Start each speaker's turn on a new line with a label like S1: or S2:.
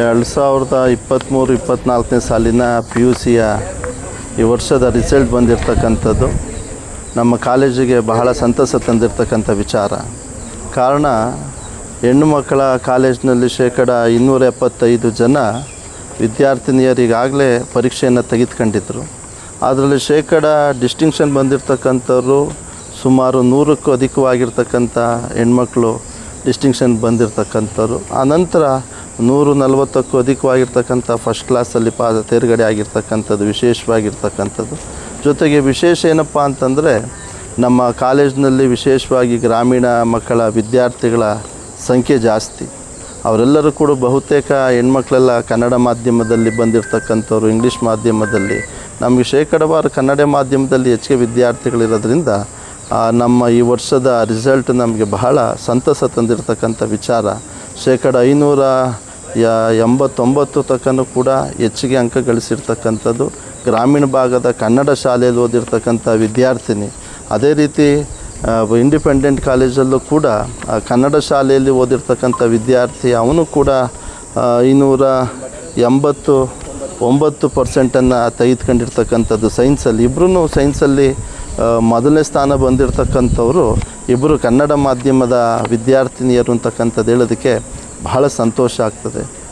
S1: ಎರಡು ಸಾವಿರದ ಇಪ್ಪತ್ತ್ಮೂರು ಇಪ್ಪತ್ತ್ನಾಲ್ಕನೇ ಸಾಲಿನ ಪಿ ಯು ಸಿಯ ಈ ವರ್ಷದ ರಿಸಲ್ಟ್ ಬಂದಿರತಕ್ಕಂಥದ್ದು ನಮ್ಮ ಕಾಲೇಜಿಗೆ ಬಹಳ ಸಂತಸ ತಂದಿರತಕ್ಕಂಥ ವಿಚಾರ. ಕಾರಣ, ಹೆಣ್ಣು ಮಕ್ಕಳ ಕಾಲೇಜಿನಲ್ಲಿ ಶೇಕಡ ಇನ್ನೂರ ಎಪ್ಪತ್ತೈದು ಜನ ವಿದ್ಯಾರ್ಥಿನಿಯರಿಗಾಗಲೇ ಪರೀಕ್ಷೆಯನ್ನು ತೆಗೆದುಕೊಂಡಿದ್ದರು ಅದರಲ್ಲಿ ಶೇಕಡ ಡಿಸ್ಟಿಂಕ್ಷನ್ ಬಂದಿರತಕ್ಕಂಥವ್ರು ಸುಮಾರು ನೂರಕ್ಕೂ ಅಧಿಕವಾಗಿರ್ತಕ್ಕಂಥ ಹೆಣ್ಮಕ್ಳು ಡಿಸ್ಟಿಂಕ್ಷನ್ ಬಂದಿರತಕ್ಕಂಥವ್ರು. ಆನಂತರ ನೂರು ನಲವತ್ತಕ್ಕೂ ಅಧಿಕವಾಗಿರ್ತಕ್ಕಂಥ ಫಸ್ಟ್ ಕ್ಲಾಸಲ್ಲಿ ಪಾ, ತೇರ್ಗಡೆ ಆಗಿರ್ತಕ್ಕಂಥದ್ದು, ವಿಶೇಷವಾಗಿರ್ತಕ್ಕಂಥದ್ದು. ಜೊತೆಗೆ ವಿಶೇಷ ಏನಪ್ಪ ಅಂತಂದರೆ, ನಮ್ಮ ಕಾಲೇಜಿನಲ್ಲಿ ವಿಶೇಷವಾಗಿ ಗ್ರಾಮೀಣ ಮಕ್ಕಳ ವಿದ್ಯಾರ್ಥಿಗಳ ಸಂಖ್ಯೆ ಜಾಸ್ತಿ. ಅವರೆಲ್ಲರೂ ಕೂಡ ಬಹುತೇಕ ಹೆಣ್ಮಕ್ಳೆಲ್ಲ ಕನ್ನಡ ಮಾಧ್ಯಮದಲ್ಲಿ ಬಂದಿರತಕ್ಕಂಥವ್ರು ಇಂಗ್ಲೀಷ್ ಮಾಧ್ಯಮದಲ್ಲಿ. ನಮಗೆ ಶೇಕಡವಾರು ಕನ್ನಡ ಮಾಧ್ಯಮದಲ್ಲಿ ಹೆಚ್ಚಿಗೆ ವಿದ್ಯಾರ್ಥಿಗಳಿರೋದ್ರಿಂದ ನಮ್ಮ ಈ ವರ್ಷದ ರಿಸಲ್ಟ್ ನಮಗೆ ಬಹಳ ಸಂತಸ ತಂದಿರತಕ್ಕಂಥ ವಿಚಾರ. ಶೇಕಡ ಐನೂರ ಎಂಬತ್ತೊಂಬತ್ತು ತಕ್ಕನೂ ಕೂಡ ಹೆಚ್ಚಿಗೆ ಅಂಕ ಗಳಿಸಿರ್ತಕ್ಕಂಥದ್ದು. ಗ್ರಾಮೀಣ ಭಾಗದ ಕನ್ನಡ ಶಾಲೆಯಲ್ಲಿ ಓದಿರ್ತಕ್ಕಂಥ ವಿದ್ಯಾರ್ಥಿನಿ. ಅದೇ ರೀತಿ ಇಂಡಿಪೆಂಡೆಂಟ್ ಕಾಲೇಜಲ್ಲೂ ಕೂಡ ಕನ್ನಡ ಶಾಲೆಯಲ್ಲಿ ಓದಿರ್ತಕ್ಕಂಥ ವಿದ್ಯಾರ್ಥಿ ಅವನು ಕೂಡ ಇನ್ನೂರ ಎಂಬತ್ತು ಒಂಬತ್ತು ಪರ್ಸೆಂಟನ್ನು ತೆಗೆದುಕೊಂಡಿರ್ತಕ್ಕಂಥದ್ದು ಸೈನ್ಸಲ್ಲಿ ಇಬ್ಬರೂ ಸೈನ್ಸಲ್ಲಿ ಮೊದಲನೇ ಸ್ಥಾನ ಬಂದಿರತಕ್ಕಂಥವರು ಇಬ್ಬರು ಕನ್ನಡ ಮಾಧ್ಯಮದ ವಿದ್ಯಾರ್ಥಿನಿಯರು ಅಂತಕ್ಕಂಥದ್ದು ಹೇಳೋದಕ್ಕೆ ಬಹಳ ಸಂತೋಷ ಆಗ್ತದೆ.